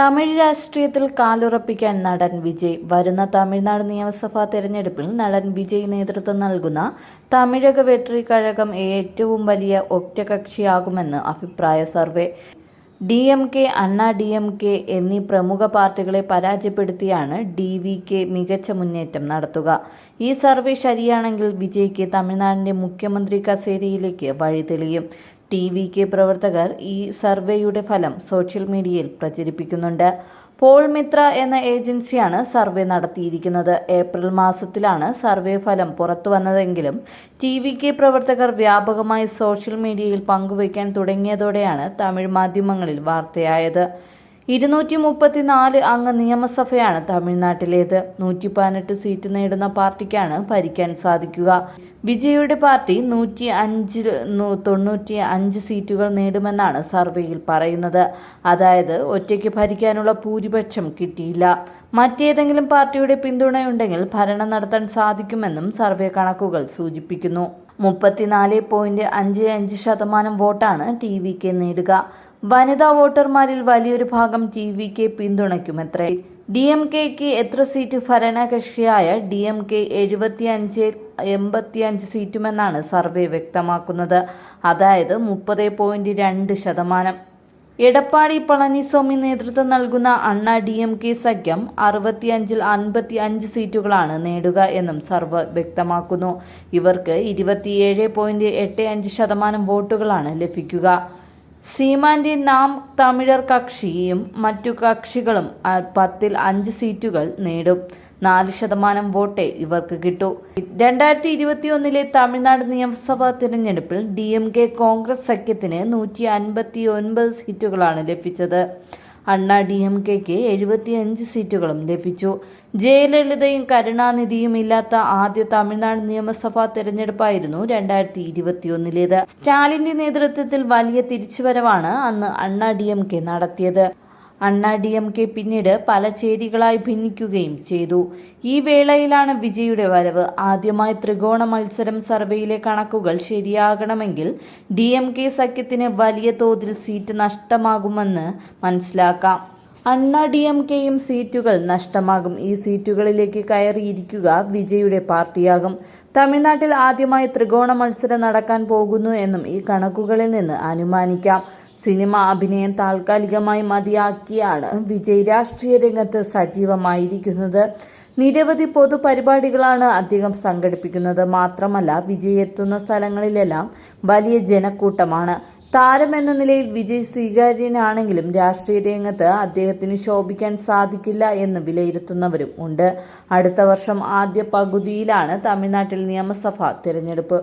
തമിഴ് രാഷ്ട്രീയത്തിൽ കാലുറപ്പിക്കാൻ നടൻ വിജയ് വരുന്ന തമിഴ്നാട് നിയമസഭാ തെരഞ്ഞെടുപ്പിൽ നടൻ വിജയ് നേതൃത്വം നൽകുന്ന തമിഴക വെട്രി കഴകം ഏറ്റവും വലിയ ഒറ്റകക്ഷിയാകുമെന്ന് അഭിപ്രായ survey. D M K Anna D M K എന്നീ പ്രമുഖ പാർട്ടികളെ പരാജയപ്പെടുത്തിയാണ് ഡി വി കെ മികച്ച മുന്നേറ്റം നടത്തുക. ഈ സർവേ ശരിയാണെങ്കിൽ വിജയ്ക്ക് തമിഴ്നാടിന്റെ മുഖ്യമന്ത്രി കസേരയിലേക്ക് വഴി തെളിയും ടി വി കെ പ്രവർത്തകർ ഈ സർവേയുടെ ഫലം സോഷ്യൽ മീഡിയയിൽ പ്രചരിപ്പിക്കുന്നുണ്ട്. പോൾ മിത്ര എന്ന ഏജൻസിയാണ് സർവേ നടത്തിയിരിക്കുന്നത്. ഏപ്രിൽ മാസത്തിലാണ് സർവേ ഫലം പുറത്തു വന്നതെങ്കിലും ടി വി കെ പ്രവർത്തകർ വ്യാപകമായി സോഷ്യൽ മീഡിയയിൽ പങ്കുവയ്ക്കാൻ തുടങ്ങിയതോടെയാണ് തമിഴ് മാധ്യമങ്ങളിൽ വാർത്തയായത്. ഇരുന്നൂറ്റി മുപ്പത്തിനാല് അംഗ നിയമസഭയാണ് തമിഴ്നാട്ടിലേത്. നൂറ്റി പതിനെട്ട് സീറ്റ് നേടുന്ന പാർട്ടിക്കാണ് ഭരിക്കാൻ സാധിക്കുക. വിജയുടെ പാർട്ടി നൂറ്റി അഞ്ച് തൊണ്ണൂറ്റി അഞ്ച് സീറ്റുകൾ നേടുമെന്നാണ് സർവേയിൽ പറയുന്നത്. അതായത് ഒറ്റയ്ക്ക് ഭരിക്കാനുള്ള ഭൂരിപക്ഷം കിട്ടിയില്ല. മറ്റേതെങ്കിലും പാർട്ടിയുടെ പിന്തുണയുണ്ടെങ്കിൽ ഭരണം നടത്താൻ സാധിക്കുമെന്നും സർവേ കണക്കുകൾ സൂചിപ്പിക്കുന്നു. മുപ്പത്തിനാല് പോയിന്റ് അഞ്ച് അഞ്ച് ശതമാനം വോട്ടാണ് ടി വി കെ നേടുക. വനിതാ വോട്ടർമാരിൽ വലിയൊരു ഭാഗം ടി വി കെ പിന്തുണയ്ക്കുമത്രേ. ഡി എം കെക്ക് എത്ര സീറ്റ് ഭരണകക്ഷിയായ ഡി എം കെ എഴുപത്തിയഞ്ച് എൺപത്തിയഞ്ച് സീറ്റുമെന്നാണ് സർവേ വ്യക്തമാക്കുന്നത്. അതായത് മുപ്പത് പോയിന്റ് രണ്ട് ശതമാനം. എടപ്പാടി പളനിസ്വാമി നേതൃത്വം നൽകുന്ന അണ്ണ ഡി എം കെ സഖ്യം അറുപത്തിയഞ്ചിൽ അൻപത്തി അഞ്ച് സീറ്റുകളാണ് നേടുക എന്നും സർവ് വ്യക്തമാക്കുന്നു. ഇവർക്ക് ഇരുപത്തിയേഴ് പോയിന്റ് എട്ട് അഞ്ച് ശതമാനം വോട്ടുകളാണ് ലഭിക്കുക. സീമാന്റെ നാം തമിഴർ കക്ഷിയും മറ്റു കക്ഷികളും പത്തിൽ അഞ്ച് സീറ്റുകൾ നേടും. നാല് ശതമാനം വോട്ടേ ഇവർക്ക് കിട്ടൂ. രണ്ടായിരത്തി ഇരുപത്തിയൊന്നിലെ തമിഴ്നാട് നിയമസഭാ തിരഞ്ഞെടുപ്പിൽ ഡി എം കെ കോൺഗ്രസ് സഖ്യത്തിന് നൂറ്റി അൻപത്തി ഒൻപത് സീറ്റുകളാണ് ലഭിച്ചത്. അണ്ണാ ഡി എം കെക്ക് എഴുപത്തിയഞ്ച് സീറ്റുകളും ലഭിച്ചു. ജയലളിതയും കരുണാനിധിയും ഇല്ലാത്ത ആദ്യ തമിഴ്നാട് നിയമസഭാ തെരഞ്ഞെടുപ്പായിരുന്നു രണ്ടായിരത്തി ഇരുപത്തിയൊന്നിലേത് സ്റ്റാലിന്റെ നേതൃത്വത്തിൽ വലിയ തിരിച്ചുവരവാണ് അന്ന് അണ്ണാ ഡി എം കെ നടത്തിയത്. അണ്ണാ ഡി എം കെ പിന്നീട് പല ചേരികളായി ഭിന്നിക്കുകയും ചെയ്തു. ഈ വേളയിലാണ് വിജയുടെ വരവ്. ആദ്യമായി ത്രികോണ മത്സരം സർവേയിലെ കണക്കുകൾ ശരിയാകണമെങ്കിൽ ഡി എം കെ സഖ്യത്തിന് വലിയ തോതിൽ സീറ്റ് നഷ്ടമാകുമെന്ന് മനസ്സിലാക്കാം. അണ്ണാ ഡി എം കെയും സീറ്റുകൾ നഷ്ടമാകും. ഈ സീറ്റുകളിലേക്ക് കയറിയിരിക്കുക വിജയുടെ പാർട്ടിയാകും. തമിഴ്നാട്ടിൽ ആദ്യമായി ത്രികോണ മത്സരം നടക്കാൻ പോകുന്നു എന്നും ഈ കണക്കുകളിൽ നിന്ന് അനുമാനിക്കാം. സിനിമ അഭിനയം താൽക്കാലികമായി മതിയാക്കിയാണ്. വിജയ് രാഷ്ട്രീയ രംഗത്ത് സജീവമായിരിക്കുന്നത്. നിരവധി പൊതുപരിപാടികളാണ് അദ്ദേഹം സംഘടിപ്പിക്കുന്നത്. മാത്രമല്ല വിജയ് എത്തുന്ന സ്ഥലങ്ങളിലെല്ലാം വലിയ ജനക്കൂട്ടമാണ്. താരം എന്ന നിലയിൽ വിജയ് സ്വീകാര്യനാണെങ്കിലും രാഷ്ട്രീയ രംഗത്ത് അദ്ദേഹത്തിന് ശോഭിക്കാൻ സാധിക്കില്ല എന്ന് വിലയിരുത്തുന്നവരും ഉണ്ട്. അടുത്ത വർഷം ആദ്യ പകുതിയിലാണ് തമിഴ്നാട്ടിൽ നിയമസഭാ തിരഞ്ഞെടുപ്പ്.